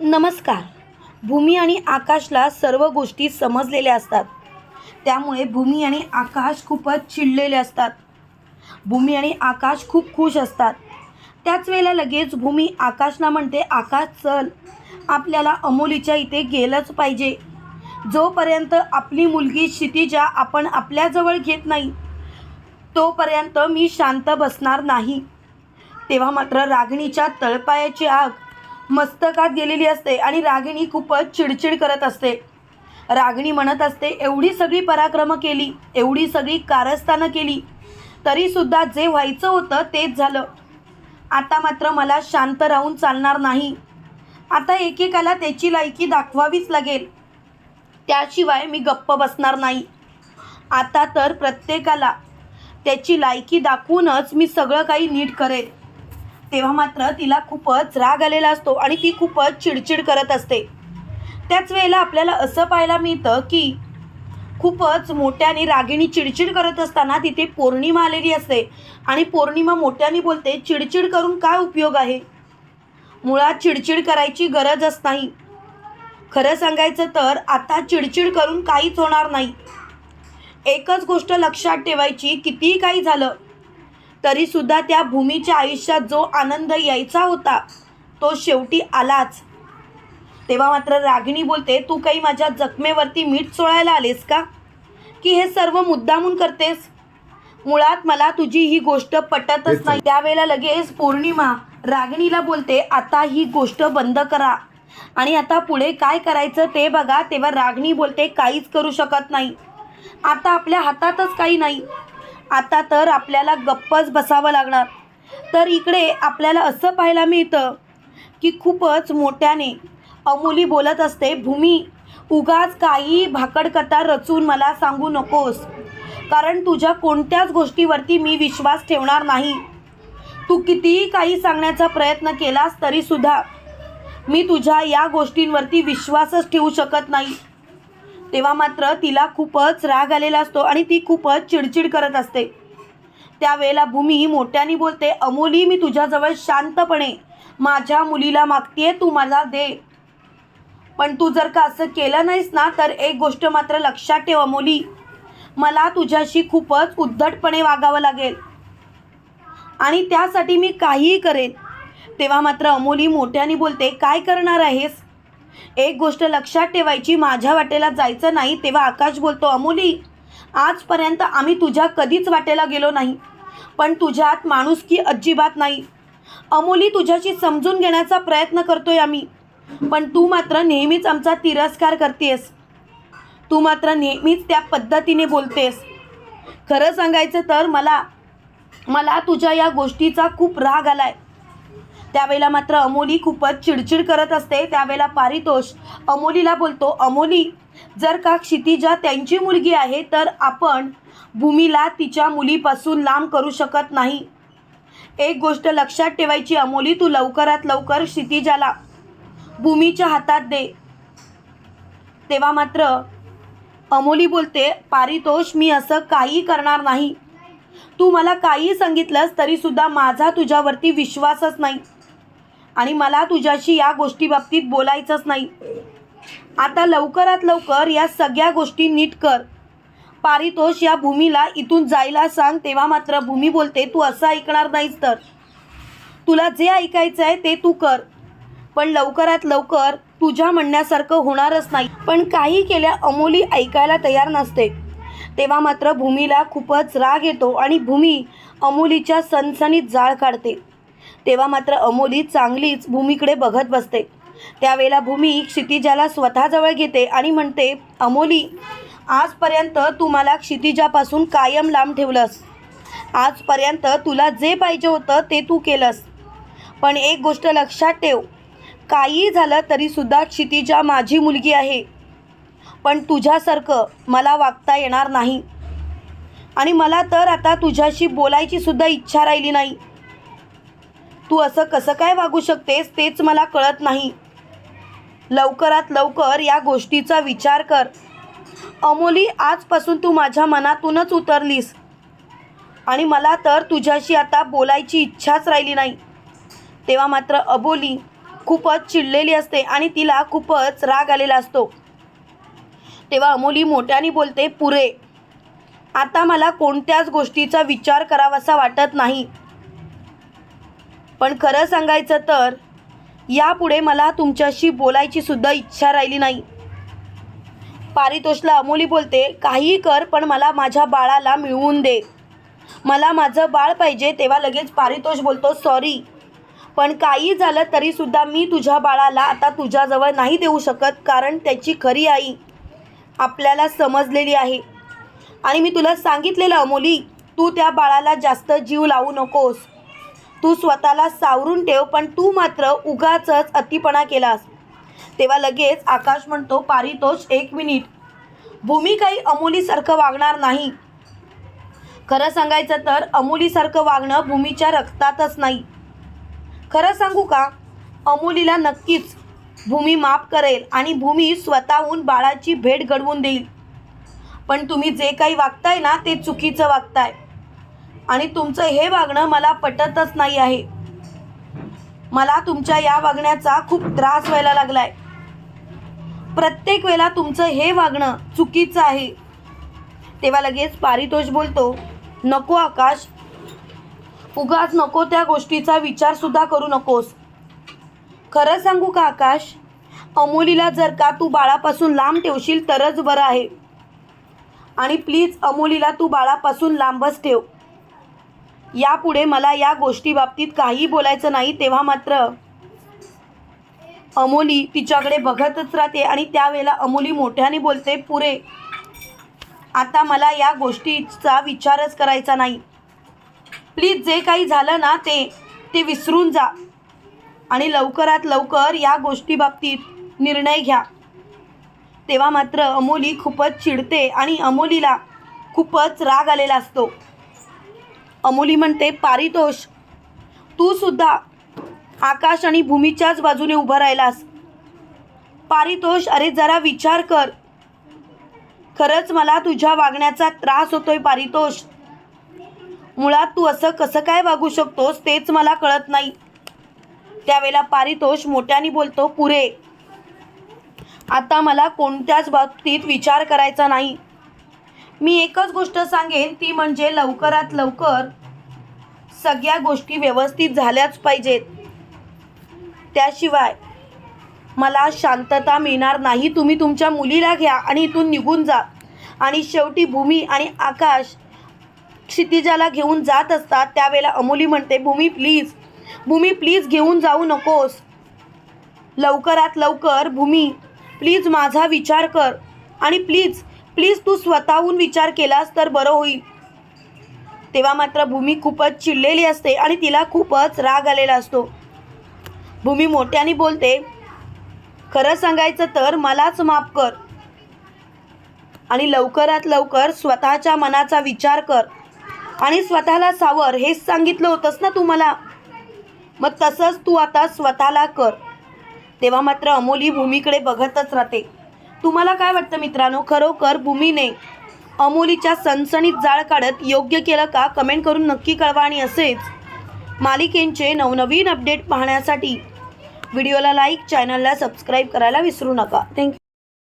नमस्कार. भूमी आणि आकाशला सर्व गोष्टी समजलेल्या असतात. त्यामुळे भूमी आणि आकाश खूपच चिडलेले असतात. भूमी आणि आकाश खूप खुश असतात. त्याच वेळेला लगेच भूमी आकाशला म्हणते आकाश चल. आपल्याला अमोलीच्या इथे गेलंच पाहिजे. जोपर्यंत आपली मुलगी क्षितिजा आपण आपल्याजवळ घेत नाही तोपर्यंत मी शांत बसणार नाही. तेव्हा मात्र रागणीच्या तळपायाची आग मस्तकात गेलेली असते आणि रागिणी खूपच चिडचिड करत असते. रागिणी म्हणत असते एवढी सगळी पराक्रमं केली एवढी सगळी कारस्थानं केली तरीसुद्धा जे व्हायचं होतं तेच झालं. आता मात्र मला शांत राहून चालणार नाही. आता एकेकाला त्याची लायकी दाखवावीच लागेल. त्याशिवाय मी गप्प बसणार नाही. आता तर प्रत्येकाला त्याची लायकी दाखवूनच मी सगळं काही नीट करेल तेव्हा मात्र तिला खूपच राग आलेला असतो आणि ती खूपच चिडचिड करत असते. त्याच वेळेला आपल्याला असं पाहायला मिळतं की खूपच मोठ्याने रागिणी चिडचिड करत असताना तिथे पौर्णिमा आलेली असते. आणि पौर्णिमा मोठ्याने बोलते चिडचिड करून काय उपयोग आहे? मुळात चिडचिड करायची गरजच नाही खरं सांगायचं तर आता चिडचिड करून काहीच होणार नाही. एकच गोष्ट लक्षात ठेवायची कितीही काही झालं तरीसुद्धा त्या भूमीच्या आयुष्यात जो आनंद यायचा होता तो शेवटी आलाच. तेव्हा मात्र रागिणी बोलते तू काही माझ्या जखमेवरती मीठ चोळायला आलेस का? की हे सर्व मुद्दामून करतेस? मुळात मला तुझी ही गोष्ट पटतच नाही. त्यावेळेला लगेच पौर्णिमा रागिणीला बोलते आता ही गोष्ट बंद करा. आणि आता पुढे काय करायचं ते बघा तेव्हा रागिणी बोलते काहीच करू शकत नाही. आता आपल्या हातातच काही नाही. आता तर आपल्याला गप्पच बसावं लागणार. तर इकडे आपल्याला असं पाहायला मिळतं की खूपच मोठ्याने अमोली बोलत असते भूमी उगाच काही भाकडकथा रचून मला सांगू नकोस. कारण तुझ्या कोणत्याच गोष्टीवरती मी विश्वास ठेवणार नाही. तू कितीही काही सांगण्याचा प्रयत्न केलास तरीसुद्धा मी तुझ्या या गोष्टींवरती विश्वासच ठेवू शकत नाही. तेव्हा मात्र तिला खूपच राग आलेला असतो आणि ती खूपच चिडचिड करत असते. त्यावेळेला भूमी मोठ्याने बोलते अमोली मी तुझ्याजवळ शांतपणे माझ्या मुलीला मागतीये तू मला दे. पण तू जर का असं केलं नाहीस ना तर एक गोष्ट मात्र लक्षात ठेव अमोली. मला तुझ्याशी खूपच उद्धटपणे वागावं लागेल. आणि त्यासाठी मी काहीही करेन. तेव्हा मात्र अमोली मोठ्याने बोलते काय करणार आहेस? एक गोष्ट लक्षात ठेवायची माझ्या वाटेला जायचं नाही तेव्हा आकाश बोलतो अमोली आजपर्यंत आम्ही तुझ्या कधीच वाटेला गेलो नाही पण तुझ्यात माणुसकी अजिबात नाही. अमोली तुझ्याशी समजून घेण्याचा प्रयत्न करतोय आम्ही पण तू मात्र नेहमीच आमचा तिरस्कार करतेस तू मात्र नेहमीच त्या पद्धतीने बोलतेस. खरं सांगायचं तर मला मला तुझ्या या गोष्टीचा खूप राग आलाय. त्यावेळेला मात्र अमोली खूपच चिडचिड करत असते. त्यावेळेला पारितोष अमोलीला बोलतो अमोली जर का क्षितिजा त्यांची मुलगी आहे तर आपण भूमीला तिच्या मुलीपासून लांब करू शकत नाही. एक गोष्ट लक्षात ठेवायची अमोली तू लवकरात लवकर क्षितिजाला भूमीच्या हातात दे. तेव्हा मात्र अमोली बोलते पारितोष मी असं काही करणार नाही. तू मला काही सांगितलंस तरीसुद्धा माझा तुझ्यावरती विश्वासच नाही. आणि मला तुझ्याशी या गोष्टीबाबतीत बोलायचंच नाही. आता लवकरात लवकर या सगळ्या गोष्टी नीट कर. पारितोष या भूमीला इथून जायला सांग तेव्हा मात्र भूमी बोलते तू असं ऐकणार नाहीस तर. तुला जे ऐकायचं आहे ते तू कर. पण लवकरात लवकर तुझ्या म्हणण्यासारखं होणारच नाही. पण काही केल्या अमोली ऐकायला तयार नसते. तेव्हा मात्र भूमीला खूपच राग येतो आणि भूमी अमोलीच्या सनसनीत जाळ काढते. तेव्हा मात्र अमोली चांगलीच भूमीकडे बघत बसते. त्यावेळेला भूमी क्षितिजाला स्वतःजवळ घेते आणि म्हणते अमोली आजपर्यंत तू मला क्षितिजापासून कायम लांब ठेवलंस. आजपर्यंत तुला जे पाहिजे होतं ते तू केलंस. पण एक गोष्ट लक्षात ठेव काही झालं तरीसुद्धा क्षितिजा माझी मुलगी आहे. पण तुझ्यासारखं मला वागता येणार नाही. आणि मला तर आता तुझ्याशी बोलायची सुद्धा इच्छा राहिली नाही. तू असं कसं काय वागू शकतेस तेच मला कळत नाही. लवकरात लवकर या गोष्टीचा विचार कर. अमोली आजपासून तू माझ्या मनातूनच उतरलीस. आणि मला तर तुझ्याशी आता बोलायची इच्छाच राहिली नाही. तेव्हा मात्र अबोली खूपच चिडलेली असते आणि तिला खूपच राग आलेला असतो. तेव्हा अमोली मोठ्याने बोलते पुरे आता मला कोणत्याच गोष्टीचा विचार करावासा वाटत नाही. पण खरं सांगायचं तर यापुढे मला तुमच्याशी बोलायची सुद्धा इच्छा राहिली नाही. पारितोषला अमोली बोलते काही कर पण मला माझ्या बाळाला मिळवून दे. मला माझं बाळ पाहिजे तेव्हा लगेच पारितोष बोलतो सॉरी. पण काही झालं तरीसुद्धा मी तुझ्या बाळाला आता तुझ्याजवळ नाही देऊ शकत कारण त्याची खरी आई आपल्याला समजलेली आहे. आणि मी तुला सांगितलेलं अमोली तू त्या बाळाला जास्त जीव लावू नकोस. तू स्वतःला सावरून ठेव पण तू मात्र उगाच अतिपणा केलास. तेव्हा लगेच आकाश म्हणतो पारितोष एक मिनिट. भूमी काही अमुलीसारखं वागणार नाही. खरं सांगायचं तर अमुलीसारखं वागणं भूमीच्या रक्तातच नाही. खरं सांगू का? अमुलीला नक्कीच भूमी माफ करेल आणि भूमी स्वतःहून बाळाची भेट घडवून देईल. पण तुम्ही जे काही वागताय ना ते चुकीचं वागताय. आणि तुमचं हे वागणं मला पटतच नाही आहे. मला तुमच्या या वागण्याचा खूप त्रास व्हायला लागलाय. प्रत्येक वेळेला तुमचं हे वागणं चुकीचं आहे. तेव्हा लगेच पारितोष बोलतो नको आकाश उगाच नको त्या गोष्टीचा विचार सुद्धा करू नकोस. खरं सांगू का आकाश अमोलीला जर का तू बाळापासून लांब ठेवशील तरच बरं आहे. आणि प्लीज अमोलीला तू बाळापासून लांबच ठेव. यापुढे मला या गोष्टी बाबतीत काही बोलायचं नाही तेव्हा मात्र अमोली तिच्याकडे बघतच राहते आणि त्यावेळेला अमोली मोठ्याने बोलते पुरे आता मला या गोष्टीचा विचारच करायचा नाही. प्लीज जे काही झालं ना ते ते विसरून जा आणि लवकरात लवकर या गोष्टी बाबतीत निर्णय घ्या. तेव्हा मात्र अमोली खूपच चिडते आणि अमोलीला खूपच राग आलेला असतो. अमोली म्हणते पारितोष. तू सुद्धा आकाश आणि भूमीच्याच बाजूने उभं राहिलास. पारितोष अरे जरा विचार कर. खरंच मला तुझ्या वागण्याचा त्रास होतोय पारितोष. मुळात तू असं कसं काय वागू शकतोस तेच मला कळत नाही. त्यावेळेला पारितोष मोठ्याने बोलतो पुरे. आता मला कोणत्याच बाबतीत विचार करायचा नाही. मी एकच गोष्ट सांगेन ती म्हणजे लवकरात लवकर सगळ्या गोष्टी व्यवस्थित झाल्याच पाहिजेत. त्याशिवाय मला शांतता मिळणार नाही. तुम्ही तुमच्या मुलीला घ्या आणि इथून निघून जा. आणि शेवटी भूमी आणि आकाश क्षितिजाला घेऊन जात असतात. त्यावेळेला अमोली म्हणते भूमी प्लीज भूमी प्लीज घेऊन जाऊ नकोस. लवकरात लवकर भूमी प्लीज माझा विचार कर. आणि प्लीज प्लीज तू स्वतःहून विचार केलास तर बरं होईल. तेव्हा मात्र भूमी खूपच चिडलेली असते आणि तिला खूपच राग आलेला असतो. भूमी मोठ्याने बोलते खरं सांगायचं तर मलाच माफ कर आणि लवकरात लवकर स्वतःच्या मनाचा विचार कर आणि स्वतःला सावर. हेच सांगितलं होतंस ना तू मला? मग तसंच तू आता स्वतःला कर. तेव्हा मात्र अमोली भूमीकडे बघतच राहते. तुम्हाला काय वाटतं मित्रांनो? खरोखर भूमीने अमोलीच्या सणसणीत जाळ काढत योग्य केलं का? कमेंट करून नक्की कळवा आणि असेच मालिकेंचे नवनवीन अपडेट पाहण्यासाठी व्हिडिओला लाईक चॅनलला सबस्क्राईब करायला विसरू नका. थँक्यू